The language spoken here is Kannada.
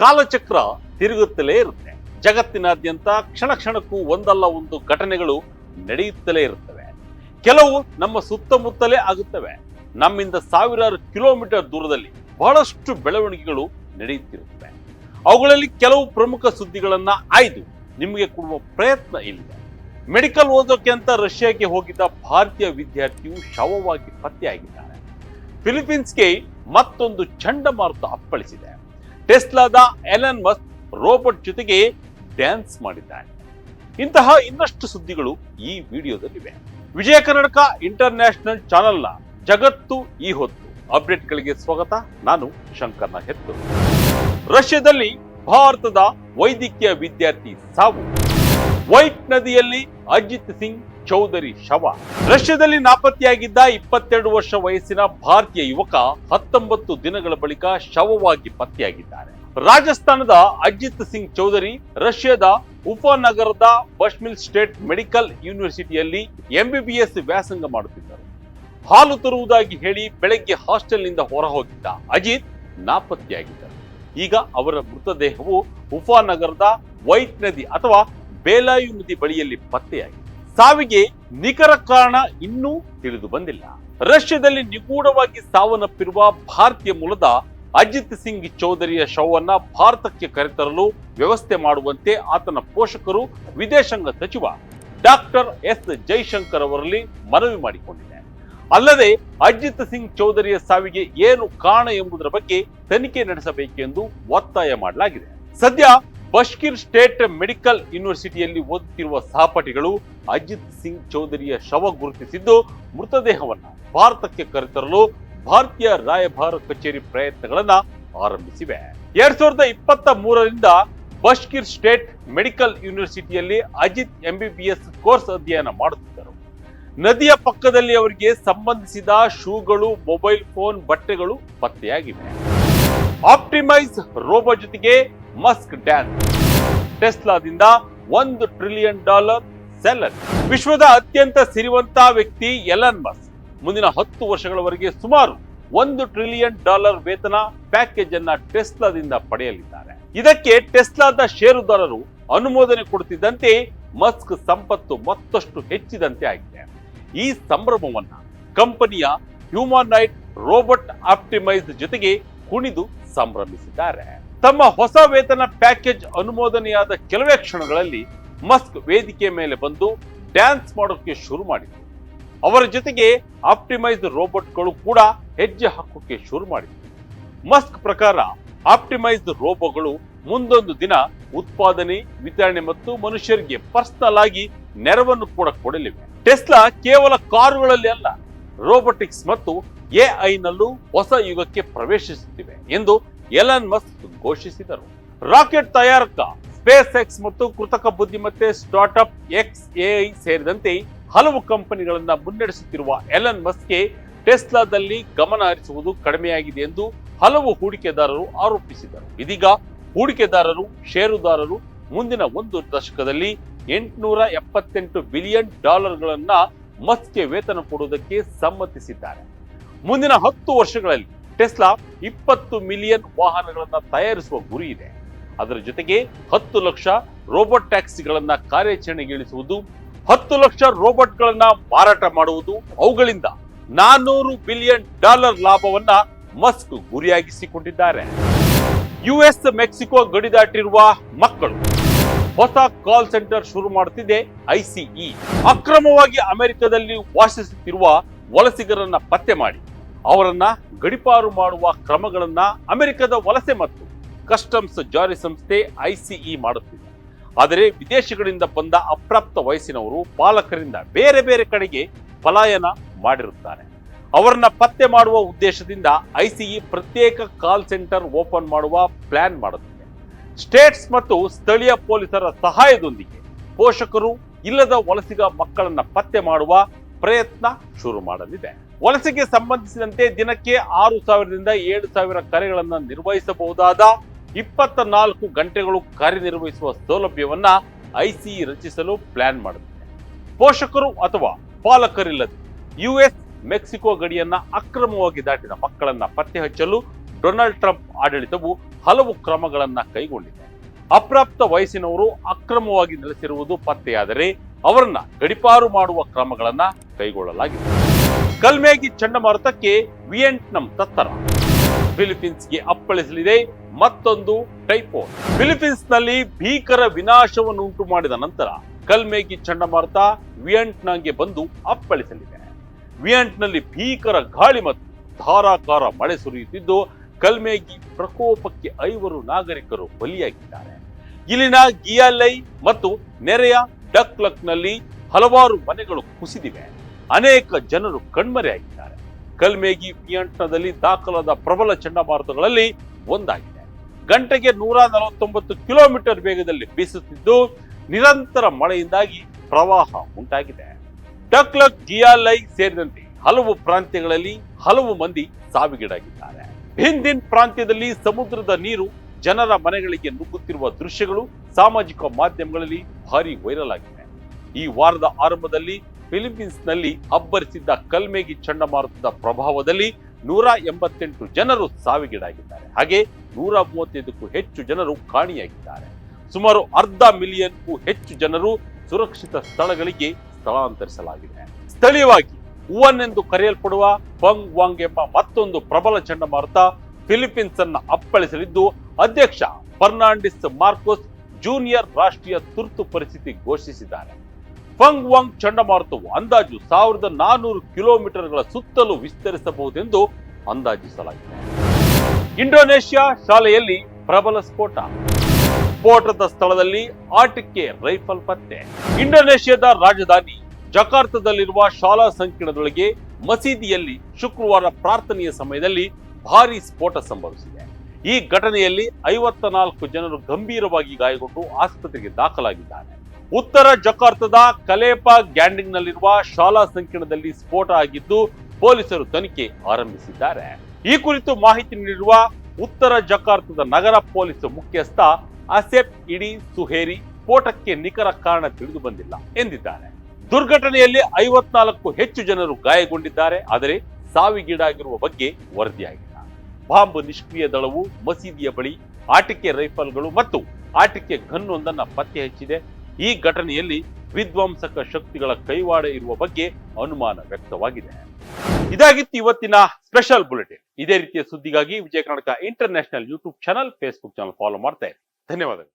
ಕಾಲಚಕ್ರ ತಿರುಗುತ್ತಲೇ ಇರುತ್ತೆ. ಜಗತ್ತಿನಾದ್ಯಂತ ಕ್ಷಣ ಕ್ಷಣಕ್ಕೂ ಒಂದಲ್ಲ ಒಂದು ಘಟನೆಗಳು ನಡೆಯುತ್ತಲೇ ಇರುತ್ತವೆ. ಕೆಲವು ನಮ್ಮ ಸುತ್ತಮುತ್ತಲೇ ಆಗುತ್ತವೆ. ನಮ್ಮಿಂದ ಸಾವಿರಾರು ಕಿಲೋಮೀಟರ್ ದೂರದಲ್ಲಿ ಬಹಳಷ್ಟು ಬೆಳವಣಿಗೆಗಳು ನಡೆಯುತ್ತಿರುತ್ತವೆ. ಅವುಗಳಲ್ಲಿ ಕೆಲವು ಪ್ರಮುಖ ಸುದ್ದಿಗಳನ್ನ ಆಯ್ದು ನಿಮಗೆ ಕೊಡುವ ಪ್ರಯತ್ನ ಇಲ್ಲಿದೆ. ಮೆಡಿಕಲ್ ಓದೋಕೆ ಅಂತ ರಷ್ಯಾಗೆ ಹೋಗಿದ್ದ ಭಾರತೀಯ ವಿದ್ಯಾರ್ಥಿಯು ಶವವಾಗಿ ಪತ್ತೆಯಾಗಿದ್ದಾರೆ ಫಿಲಿಪೀನ್ಸ್ಗೆ ಮತ್ತೊಂದು ಚಂಡಮಾರುತ ಅಪ್ಪಳಿಸಿದೆ. ಟೆಸ್ಲಾದ ಎಲನ್ ಮಸ್ಕ್ ರೋಬೋಟ್ ಜೊತೆಗೆ ಡ್ಯಾನ್ಸ್ ಮಾಡಿದ್ದಾನೆ. ಇಂತಹ ಇನ್ನಷ್ಟು ಸುದ್ದಿಗಳು ಈ ವಿಡಿಯೋದಲ್ಲಿವೆ. ವಿಜಯ ಕರ್ನಾಟಕ ಇಂಟರ್ನ್ಯಾಷನಲ್ ಚಾನೆಲ್ನ ಜಗತ್ತು ಈ ಹೊತ್ತು ಅಪ್ಡೇಟ್ಗಳಿಗೆ ಸ್ವಾಗತ. ನಾನು ಶಂಕರ್ನ ಹೆತ್ತು ರಷ್ಯಾದಲ್ಲಿ ಭಾರತದ ವೈದ್ಯಕೀಯ ವಿದ್ಯಾರ್ಥಿ ಸಾವು. ವೈಟ್ ನದಿಯಲ್ಲಿ ಅಜಿತ್ ಸಿಂಗ್ ಚೌಧರಿ ಶವ. ರಷ್ಯಾದಲ್ಲಿ ನಾಪತ್ತೆಯಾಗಿದ್ದ ಇಪ್ಪತ್ತೆರಡು ವರ್ಷ ವಯಸ್ಸಿನ ಭಾರತೀಯ ಯುವಕ ಹತ್ತೊಂಬತ್ತು ದಿನಗಳ ಬಳಿಕ ಶವವಾಗಿ ಪತ್ತೆಯಾಗಿದ್ದಾರೆ. ರಾಜಸ್ಥಾನದ ಅಜಿತ್ ಸಿಂಗ್ ಚೌಧರಿ ರಷ್ಯಾದ ಉಪನಗರದ ಬಶ್ಮಿಲ್ ಸ್ಟೇಟ್ ಮೆಡಿಕಲ್ ಯೂನಿವರ್ಸಿಟಿಯಲ್ಲಿ ಎಂಬಿಬಿಎಸ್ ವ್ಯಾಸಂಗ ಮಾಡುತ್ತಿದ್ದರು. ಹಾಲು ತರುವುದಾಗಿ ಹೇಳಿ ಬೆಳಗ್ಗೆ ಹಾಸ್ಟೆಲ್ನಿಂದ ಹೊರ ಹೋಗಿದ್ದ ಅಜಿತ್ ನಾಪತ್ತೆಯಾಗಿದ್ದರು. ಈಗ ಅವರ ಮೃತದೇಹವು ಉಪನಗರದ ವೈಟ್ ನದಿ ಅಥವಾ ಬೇಲಾಯು ನದಿ ಬಳಿಯಲ್ಲಿ ಪತ್ತೆಯಾಗಿದೆ. ಸಾವಿಗೆ ನಿಖರ ಕಾರಣ ಇನ್ನೂ ತಿಳಿದು ಬಂದಿಲ್ಲ. ರಷ್ಯಾದಲ್ಲಿ ನಿಗೂಢವಾಗಿ ಸಾವನ್ನಪ್ಪಿರುವ ಭಾರತೀಯ ಮೂಲದ ಅಜಿತ್ ಸಿಂಗ್ ಚೌಧರಿಯ ಶವವನ್ನ ಭಾರತಕ್ಕೆ ಕರೆತರಲು ವ್ಯವಸ್ಥೆ ಮಾಡುವಂತೆ ಆತನ ಪೋಷಕರು ವಿದೇಶಾಂಗ ಸಚಿವ ಡಾಕ್ಟರ್ ಎಸ್ ಜೈಶಂಕರ್ ಅವರಲ್ಲಿ ಮನವಿ ಮಾಡಿಕೊಂಡಿದೆ. ಅಲ್ಲದೆ ಅಜಿತ್ ಸಿಂಗ್ ಚೌಧರಿಯ ಸಾವಿಗೆ ಏನು ಕಾರಣ ಎಂಬುದರ ಬಗ್ಗೆ ತನಿಖೆ ನಡೆಸಬೇಕೆಂದು ಒತ್ತಾಯ ಮಾಡಲಾಗಿದೆ. ಸದ್ಯ ಬಷ್ಕಿರ್ ಸ್ಟೇಟ್ ಮೆಡಿಕಲ್ ಯೂನಿವರ್ಸಿಟಿಯಲ್ಲಿ ಓದುತ್ತಿರುವ ಸಹಪಾಠಿಗಳು ಅಜಿತ್ ಸಿಂಗ್ ಚೌಧರಿಯ ಶವ ಗುರುತಿಸಿದ್ದು ಮೃತದೇಹವನ್ನು ಭಾರತಕ್ಕೆ ಕರೆತರಲು ಭಾರತೀಯ ರಾಯಭಾರ ಕಚೇರಿ ಪ್ರಯತ್ನಗಳನ್ನ ಆರಂಭಿಸಿವೆ. ಎರಡ್ ಸಾವಿರದ ಇಪ್ಪತ್ತ ಮೂರರಿಂದ ಬಷ್ಕಿರ್ ಸ್ಟೇಟ್ ಮೆಡಿಕಲ್ ಯೂನಿವರ್ಸಿಟಿಯಲ್ಲಿ ಅಜಿತ್ ಎಂಬಿಬಿಎಸ್ ಕೋರ್ಸ್ ಅಧ್ಯಯನ ಮಾಡುತ್ತಿದ್ದರು. ನದಿಯ ಪಕ್ಕದಲ್ಲಿ ಅವರಿಗೆ ಸಂಬಂಧಿಸಿದ ಶೂಗಳು, ಮೊಬೈಲ್ ಫೋನ್, ಬಟ್ಟೆಗಳು ಪತ್ತೆಯಾಗಿವೆ. ಆಪ್ಟಿಮೈಸ್ ರೋಬೋ ಜೊತೆಗೆ ಮಸ್ಕ್ ಡ್ಯಾನ್. ಟೆಸ್ಲಾದಿಂದ ಒಂದು ಟ್ರಿಲಿಯನ್ ಡಾಲರ್ ಸೆಲ್ಲರ್. ವಿಶ್ವದ ಅತ್ಯಂತ ಸಿರಿವಂತ ವ್ಯಕ್ತಿ ಎಲನ್ ಮಸ್ಕ್. ಮುಂದಿನ ಹತ್ತು ವರ್ಷಗಳವರೆಗೆ ಸುಮಾರು ಒಂದು ಟ್ರಿಲಿಯನ್ ಡಾಲರ್ ವೇತನ ಪ್ಯಾಕೇಜ್ ಅನ್ನ ಟೆಸ್ಲಾದಿಂದ ಪಡೆಯಲಿದ್ದಾರೆ. ಇದಕ್ಕೆ ಟೆಸ್ಲಾದ ಷೇರುದಾರರು ಅನುಮೋದನೆ ಕೊಡುತ್ತಿದ್ದಂತೆ ಮಸ್ಕ್ ಸಂಪತ್ತು ಮತ್ತಷ್ಟು ಹೆಚ್ಚಿದಂತೆ ಆಗಿದೆ. ಈ ಸಂಭ್ರಮವನ್ನ ಕಂಪನಿಯ ಹ್ಯೂಮಾನೈಟ್ ರೋಬೋಟ್ ಆಪ್ಟಿಮೈಸ್ ಜೊತೆಗೆ ಕುಣಿದು ಸಂಭ್ರಮಿಸಿದ್ದಾರೆ. ತಮ್ಮ ಹೊಸ ವೇತನ ಪ್ಯಾಕೇಜ್ ಅನುಮೋದನೆಯಾದ ಕೆಲವೇ ಕ್ಷಣಗಳಲ್ಲಿ ಮಸ್ಕ್ ವೇದಿಕೆ ಮೇಲೆ ಬಂದು ಡ್ಯಾನ್ಸ್ ಮಾಡೋಕೆ ಶುರು ಮಾಡಿದ್ರು. ಅವರ ಜೊತೆಗೆ ಆಪ್ಟಿಮೈಸ್ಡ್ ರೋಬೋಟ್ಗಳು ಕೂಡ ಹೆಜ್ಜೆ ಹಾಕೋಕೆ ಶುರು ಮಾಡಿದ್ರು. ಮಸ್ಕ್ ಪ್ರಕಾರ ಆಪ್ಟಿಮೈಸ್ಡ್ ರೋಬೋಗಳು ಮುಂದೊಂದು ದಿನ ಉತ್ಪಾದನೆ, ವಿತರಣೆ ಮತ್ತು ಮನುಷ್ಯರಿಗೆ ಪರ್ಸನಲ್ ಆಗಿ ನೆರವನ್ನು ಕೂಡ ಕೊಡಲಿವೆ. ಟೆಸ್ಲಾ ಕೇವಲ ಕಾರುಗಳಲ್ಲಿ ಅಲ್ಲ, ರೋಬೋಟಿಕ್ಸ್ ಮತ್ತು ಎಐನಲ್ಲೂ ಹೊಸ ಯುಗಕ್ಕೆ ಪ್ರವೇಶಿಸುತ್ತಿವೆ ಎಂದು ಎಲನ್ ಮಸ್ಕ್ ಘೋಷಿಸಿದರು. ರಾಕೆಟ್ ತಯಾರಕ ಸ್ಪೇಸ್ ಎಕ್ಸ್ ಮತ್ತು ಕೃತಕ ಬುದ್ಧಿಮತ್ತೆ ಸ್ಟಾರ್ಟ್ಅಪ್ ಎಕ್ಸ್ ಎಐ ಸೇರಿದಂತೆ ಹಲವು ಕಂಪನಿಗಳನ್ನು ಮುನ್ನಡೆಸುತ್ತಿರುವ ಎಲನ್ ಮಸ್ಕ್ಗೆ ಟೆಸ್ಲಾದಲ್ಲಿ ಗಮನ ಹರಿಸುವುದು ಕಡಿಮೆಯಾಗಿದೆ ಎಂದು ಹಲವು ಹೂಡಿಕೆದಾರರು ಆರೋಪಿಸಿದರು. ಇದೀಗ ಹೂಡಿಕೆದಾರರು, ಷೇರುದಾರರು ಮುಂದಿನ ಒಂದು ದಶಕದಲ್ಲಿ ಎಂಟುನೂರ ಎಪ್ಪತ್ತೆಂಟು ಬಿಲಿಯನ್ ಡಾಲರ್ಗಳನ್ನ ಮಸ್ಕ್ಗೆ ವೇತನ ಕೊಡುವುದಕ್ಕೆ ಸಮ್ಮತಿಸಿದ್ದಾರೆ. ಮುಂದಿನ ಹತ್ತು ವರ್ಷಗಳಲ್ಲಿ ಟೆಸ್ಲಾ ಇಪ್ಪತ್ತು ಮಿಲಿಯನ್ ವಾಹನಗಳನ್ನು ತಯಾರಿಸುವ ಗುರಿ ಇದೆ. ಅದರ ಜೊತೆಗೆ ಹತ್ತು ಲಕ್ಷ ರೋಬೋಟ್ ಟ್ಯಾಕ್ಸಿಗಳನ್ನ ಕಾರ್ಯಾಚರಣೆಗಿಳಿಸುವುದು, ಹತ್ತು ಲಕ್ಷ ರೋಬೋಟ್ಗಳನ್ನ ಮಾರಾಟ ಮಾಡುವುದು, ಅವುಗಳಿಂದ ನಾನ್ನೂರು ಬಿಲಿಯನ್ ಡಾಲರ್ ಲಾಭವನ್ನ ಮಸ್ಕ್ ಗುರಿಯಾಗಿಸಿಕೊಂಡಿದ್ದಾರೆ. ಯುಎಸ್ ಮೆಕ್ಸಿಕೋ ಗಡಿ ದಾಟಿರುವ ಮಕ್ಕಳು. ಹೊಸ ಕಾಲ್ ಸೆಂಟರ್ ಶುರು ಮಾಡುತ್ತಿದೆ ಐಸಿಇ. ಅಕ್ರಮವಾಗಿ ಅಮೆರಿಕದಲ್ಲಿ ವಾಸಿಸುತ್ತಿರುವ ವಲಸಿಗರನ್ನ ಪತ್ತೆ ಮಾಡಿ. ಅವರನ್ನ ಗಡಿಪಾರು ಮಾಡುವ ಕ್ರಮಗಳನ್ನ ಅಮೆರಿಕದ ವಲಸೆ ಮತ್ತು ಕಸ್ಟಮ್ಸ್ ಜಾರಿ ಸಂಸ್ಥೆ ಐಸಿಇ ಮಾಡುತ್ತಿದೆ. ಆದರೆ ವಿದೇಶಗಳಿಂದ ಬಂದ ಅಪ್ರಾಪ್ತ ವಯಸ್ಸಿನವರು ಪಾಲಕರಿಂದ ಬೇರೆ ಬೇರೆ ಕಡೆಗೆ ಪಲಾಯನ ಮಾಡಿರುತ್ತಾರೆ. ಅವರನ್ನ ಪತ್ತೆ ಮಾಡುವ ಉದ್ದೇಶದಿಂದ ಐಸಿಇ ಪ್ರತ್ಯೇಕ ಕಾಲ್ ಸೆಂಟರ್ ಓಪನ್ ಮಾಡುವ ಪ್ಲಾನ್ ಮಾಡುತ್ತಿದೆ. ಸ್ಟೇಟ್ಸ್ ಮತ್ತು ಸ್ಥಳೀಯ ಪೊಲೀಸರ ಸಹಾಯದೊಂದಿಗೆ ಪೋಷಕರು ಇಲ್ಲದ ವಲಸಿಗ ಮಕ್ಕಳನ್ನ ಪತ್ತೆ ಮಾಡುವ ಪ್ರಯತ್ನ ಶುರು ಮಾಡಲಿದೆ. ವಲಸೆಗೆ ಸಂಬಂಧಿಸಿದಂತೆ ದಿನಕ್ಕೆ ಆರು ಸಾವಿರದಿಂದ ಏಳು ಸಾವಿರ ಕರೆಗಳನ್ನು ನಿರ್ವಹಿಸಬಹುದಾದ ಇಪ್ಪತ್ತ ನಾಲ್ಕು ಗಂಟೆಗಳು ಕಾರ್ಯನಿರ್ವಹಿಸುವ ಸೌಲಭ್ಯವನ್ನ ಐಸಿ ರಚಿಸಲು ಪ್ಲಾನ್ ಮಾಡುತ್ತಿದೆ ಪೋಷಕರು ಅಥವಾ ಪಾಲಕರಿಲ್ಲದೆ ಯುಎಸ್ ಮೆಕ್ಸಿಕೋ ಗಡಿಯನ್ನ ಅಕ್ರಮವಾಗಿ ದಾಟಿದ ಮಕ್ಕಳನ್ನ ಪತ್ತೆ ಹಚ್ಚಲು ಡೊನಾಲ್ಡ್ ಟ್ರಂಪ್ ಆಡಳಿತವು ಹಲವು ಕ್ರಮಗಳನ್ನ ಕೈಗೊಂಡಿದೆ. ಅಪ್ರಾಪ್ತ ವಯಸ್ಸಿನವರು ಅಕ್ರಮವಾಗಿ ನೆಲೆಸಿರುವುದು ಪತ್ತೆಯಾದರೆ ಅವರನ್ನ ಗಡಿಪಾರು ಮಾಡುವ ಕ್ರಮಗಳನ್ನ ಕೈಗೊಳ್ಳಲಾಗಿದೆ. ಕಲ್ಮೇಗಿ ಚಂಡಮಾರುತಕ್ಕೆ ವಿಯೆಟ್ನಾಂ ತತ್ತರ. ಫಿಲಿಪೀನ್ಸ್ಗೆ ಅಪ್ಪಳಿಸಲಿದೆ ಮತ್ತೊಂದು ಟೈಫೋನ್ ಫಿಲಿಪೀನ್ಸ್ನಲ್ಲಿ ಭೀಕರ ವಿನಾಶವನ್ನು ಉಂಟು ಮಾಡಿದ ನಂತರ ಕಲ್ಮೇಗಿ ಚಂಡಮಾರುತ ವಿಯೆಟ್ನಾಂಗೆ ಬಂದು ಅಪ್ಪಳಿಸಲಿದೆ. ವಿಯೆಟ್ನಲ್ಲಿ ಭೀಕರ ಗಾಳಿ ಮತ್ತು ಧಾರಾಕಾರ ಮಳೆ ಸುರಿಯುತ್ತಿದ್ದು ಕಲ್ಮೇಗಿ ಪ್ರಕೋಪಕ್ಕೆ ಐವರು ನಾಗರಿಕರು ಬಲಿಯಾಗಿದ್ದಾರೆ. ಇಲ್ಲಿನ ಗಿಯಾಲೈ ಮತ್ತು ನೆರೆಯ ಡಕ್ಲಕ್ನಲ್ಲಿ ಹಲವಾರು ಮನೆಗಳು ಕುಸಿದಿವೆ. ಅನೇಕ ಜನರು ಕಣ್ಮರೆಯಾಗಿದ್ದಾರೆ. ಕಲ್ಮೇಗಿ ಪಿಯಂಟ್ನದಲ್ಲಿ ದಾಖಲಾದ ಪ್ರಬಲ ಚಂಡಮಾರುತಗಳಲ್ಲಿ ಒಂದಾಗಿದೆ. ಗಂಟೆಗೆ ನೂರ ನಲವತ್ತೊಂಬತ್ತು ಕಿಲೋಮೀಟರ್ ವೇಗದಲ್ಲಿ ಬೀಸುತ್ತಿದ್ದು, ನಿರಂತರ ಮಳೆಯಿಂದಾಗಿ ಪ್ರವಾಹ ಉಂಟಾಗಿದೆ. ಟಕ್ಲಕ್ ಜಿಯಾಲೈ ಸೇರಿದಂತೆ ಹಲವು ಪ್ರಾಂತ್ಯಗಳಲ್ಲಿ ಹಲವು ಮಂದಿ ಸಾವಿಗೀಡಾಗಿದ್ದಾರೆ. ಹಿಂದಿನ ಪ್ರಾಂತ್ಯದಲ್ಲಿ ಸಮುದ್ರದ ನೀರು ಜನರ ಮನೆಗಳಿಗೆ ನುಗ್ಗುತ್ತಿರುವ ದೃಶ್ಯಗಳು ಸಾಮಾಜಿಕ ಮಾಧ್ಯಮಗಳಲ್ಲಿ ಭಾರಿ ವೈರಲ್ ಆಗಿದೆ. ಈ ವಾರದ ಆರಂಭದಲ್ಲಿ ಫಿಲಿಪೀನ್ಸ್ನಲ್ಲಿ ಅಬ್ಬರಿಸಿದ್ದ ಕಲ್ಮೇಗಿ ಚಂಡಮಾರುತದ ಪ್ರಭಾವದಲ್ಲಿ ನೂರ ಎಂಬತ್ತೆಂಟು ಜನರು ಸಾವಿಗೀಡಾಗಿದ್ದಾರೆ. ಹಾಗೆ ನೂರ ಮೂವತ್ತೈದಕ್ಕೂ ಹೆಚ್ಚು ಜನರು ಕಾಣಿಯಾಗಿದ್ದಾರೆ. ಸುಮಾರು ಅರ್ಧ ಮಿಲಿಯನ್ಗೂ ಹೆಚ್ಚು ಜನರು ಸುರಕ್ಷಿತ ಸ್ಥಳಗಳಿಗೆ ಸ್ಥಳಾಂತರಿಸಲಾಗಿದೆ. ಸ್ಥಳೀಯವಾಗಿ ಹೂವನ್ ಎಂದು ಕರೆಯಲ್ಪಡುವ ಪಂಗ್ ವಾಂಗ್ ಎಂಬ ಮತ್ತೊಂದು ಪ್ರಬಲ ಚಂಡಮಾರುತ ಫಿಲಿಪೀನ್ಸ್ ಅನ್ನ ಅಪ್ಪಳಿಸಲಿದ್ದು, ಅಧ್ಯಕ್ಷ ಫರ್ನಾಂಡಿಸ್ ಮಾರ್ಕೋಸ್ ಜೂನಿಯರ್ ರಾಷ್ಟ್ರೀಯ ತುರ್ತು ಪರಿಸ್ಥಿತಿ ಘೋಷಿಸಿದ್ದಾರೆ. ಫಂಗ್ ವಾಂಗ್ ಚಂಡಮಾರುತವು ಅಂದಾಜು ಸಾವಿರದ ನಾನೂರು ಕಿಲೋಮೀಟರ್ಗಳ ಸುತ್ತಲೂ ವಿಸ್ತರಿಸಬಹುದೆಂದು ಅಂದಾಜಿಸಲಾಗಿದೆ. ಇಂಡೋನೇಷ್ಯಾ ಶಾಲೆಯಲ್ಲಿ ಪ್ರಬಲ ಸ್ಫೋಟ. ಸ್ಫೋಟದ ಸ್ಥಳದಲ್ಲಿ ಆಟಿಕೆ, ರೈಫಲ್ ಪತ್ತೆ. ಇಂಡೋನೇಷ್ಯಾದ ರಾಜಧಾನಿ ಜಕಾರ್ತದಲ್ಲಿರುವ ಶಾಲಾ ಸಂಕೀರ್ಣದೊಳಗೆ ಮಸೀದಿಯಲ್ಲಿ ಶುಕ್ರವಾರ ಪ್ರಾರ್ಥನೆಯ ಸಮಯದಲ್ಲಿ ಭಾರಿ ಸ್ಫೋಟ ಸಂಭವಿಸಿದೆ. ಈ ಘಟನೆಯಲ್ಲಿ ಐವತ್ತ ನಾಲ್ಕು ಜನರು ಗಂಭೀರವಾಗಿ ಗಾಯಗೊಂಡು ಆಸ್ಪತ್ರೆಗೆ ದಾಖಲಾಗಿದ್ದಾರೆ. ಉತ್ತರ ಜಕಾರ್ತದ ಕಲೇಪಾ ಗ್ಯಾಂಡಿಂಗ್ನಲ್ಲಿರುವ ಶಾಲಾ ಸಂಕೀರ್ಣದಲ್ಲಿ ಸ್ಫೋಟ ಆಗಿದ್ದು ಪೊಲೀಸರು ತನಿಖೆ ಆರಂಭಿಸಿದ್ದಾರೆ. ಈ ಕುರಿತು ಮಾಹಿತಿ ನೀಡಿರುವ ಉತ್ತರ ಜಕಾರ್ತದ ನಗರ ಪೊಲೀಸ್ ಮುಖ್ಯಸ್ಥ ಅಸೆಪ್ ಇಡಿ ಸುಹೇರಿ ಸ್ಫೋಟಕ್ಕೆ ನಿಖರ ಕಾರಣ ತಿಳಿದು ಬಂದಿಲ್ಲ ಎಂದಿದ್ದಾರೆ. ದುರ್ಘಟನೆಯಲ್ಲಿ ಐವತ್ನಾಲ್ಕು ಹೆಚ್ಚು ಜನರು ಗಾಯಗೊಂಡಿದ್ದಾರೆ, ಆದರೆ ಸಾವಿಗೀಡಾಗಿರುವ ಬಗ್ಗೆ ವರದಿಯಾಗಿಲ್ಲ. ಬಾಂಬ್ ನಿಷ್ಕ್ರಿಯ ದಳವು ಮಸೀದಿಯ ಬಳಿ ಆಟಿಕೆ ರೈಫಲ್ಗಳು ಮತ್ತು ಆಟಿಕೆ ಗನ್ನೊಂದನ್ನ ಪತ್ತೆ ಹಚ್ಚಿದೆ. ಈ ಘಟನೆಯಲ್ಲಿ ವಿಧ್ವಂಸಕ ಶಕ್ತಿಗಳ ಕೈವಾಡ ಇರುವ ಬಗ್ಗೆ ಅನುಮಾನ ವ್ಯಕ್ತವಾಗಿದೆ. ಇದಾಗಿತ್ತು ಇವತ್ತಿನ ಸ್ಪೆಷಲ್ ಬುಲೆಟಿನ್. ಇದೇ ರೀತಿಯ ಸುದ್ದಿಗಾಗಿ Vijaya Karnataka international YouTube channel, Facebook channel follow ಮಾಡ್ತಾ ಇರಿ. ಧನ್ಯವಾದಗಳು.